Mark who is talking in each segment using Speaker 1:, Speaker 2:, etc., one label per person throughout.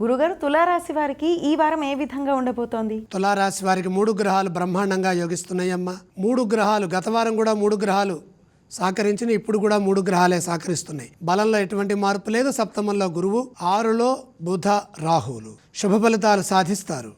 Speaker 1: గురుగారు తులారాశి వారికి ఈ వారం ఏ విధంగా ఉండబోతోంది?
Speaker 2: తులారాశి వారికి మూడు గ్రహాలు బ్రహ్మాండంగా యోగిస్తున్నాయమ్మా. మూడు గ్రహాలు గత వారం కూడా మూడు గ్రహాలు సహకరించిన ఇప్పుడు కూడా మూడు గ్రహాలే సహకరిస్తున్నాయి బలంలో ఎటువంటి మార్పు లేదు. సప్తమంలో గురువు ఆరులో బుధ రాహువులు శుభ ఫలితాలు సాధిస్తారు.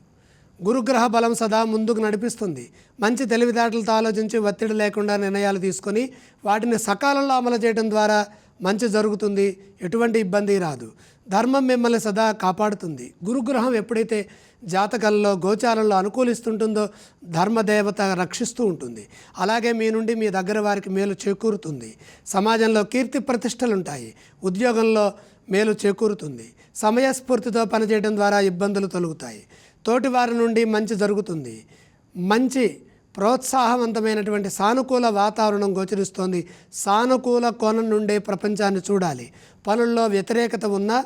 Speaker 2: గురుగ్రహ బలం సదా ముందుకు నడిపిస్తుంది. మంచి తెలివితేటలతో ఆలోచించి ఒత్తిడి లేకుండా నిర్ణయాలు తీసుకొని వాటిని సకాలంలో అమలు చేయడం ద్వారా మంచి జరుగుతుంది ఎటువంటి ఇబ్బంది రాదు. ధర్మం మిమ్మల్ని సదా కాపాడుతుంది. గురుగ్రహం ఎప్పుడైతే జాతకంలో గోచారంలో అనుకూలిస్తుంటుందో ధర్మదేవత రక్షిస్తూ ఉంటుంది. అలాగే మీ నుండి మీ దగ్గర వారికి మేలు చేకూరుతుంది. సమాజంలో కీర్తి ప్రతిష్టలు ఉంటాయి. ఉద్యోగంలో మేలు చేకూరుతుంది. సమయస్ఫూర్తితో పనిచేయడం ద్వారా ఇబ్బందులు తొలుగుతాయి. తోటివారి నుండి మంచి జరుగుతుంది. మంచి ప్రోత్సాహవంతమైనటువంటి సానుకూల వాతావరణం గోచరిస్తోంది. సానుకూల కోణం నుండే ప్రపంచాన్ని చూడాలి. పనుల్లో వ్యతిరేకత ఉన్నా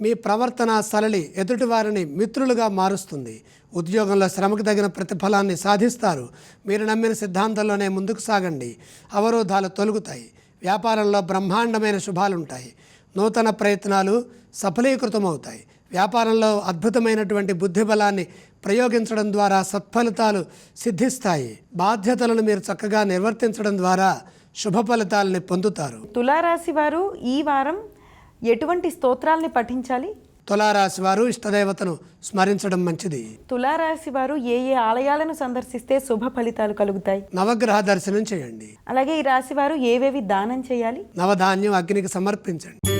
Speaker 2: మీ ప్రవర్తన సరళి ఎదుటివారిని మిత్రులుగా మారుస్తుంది. ఉద్యోగంలో శ్రమకు తగిన ప్రతిఫలాన్ని సాధిస్తారు. మీరు నమ్మిన సిద్ధాంతంలోనే ముందుకు సాగండి. అవరోధాలు తొలుగుతాయి. వ్యాపారంలో బ్రహ్మాండమైన శుభాలుంటాయి. నూతన ప్రయత్నాలు సఫలీకృతమవుతాయి. వ్యాపారంలో అద్భుతమైనటువంటి బుద్ధి బలాన్ని ప్రయోగించడం ద్వారా సత్ఫలితాలు సిద్ధిస్తాయి. బాధ్యతలను మీరు చక్కగా నిర్వర్తించడం ద్వారా శుభ ఫలితాలని పొందుతారు.
Speaker 1: తులారాశి వారు ఈ వారం ఎటువంటి స్తోత్రాల్ని పఠించాలి?
Speaker 2: తులారాశి వారు ఇష్టదేవతను స్మరించడం మంచిది.
Speaker 1: తులారాశి వారు ఏ ఏ ఆలయాలను సందర్శిస్తే శుభ ఫలితాలు కలుగుతాయి?
Speaker 2: నవగ్రహ దర్శనం చేయండి.
Speaker 1: అలాగే ఈ రాశి వారు ఏవేవి దానం చేయాలి?
Speaker 2: నవధాన్యం అగ్నికి సమర్పించండి.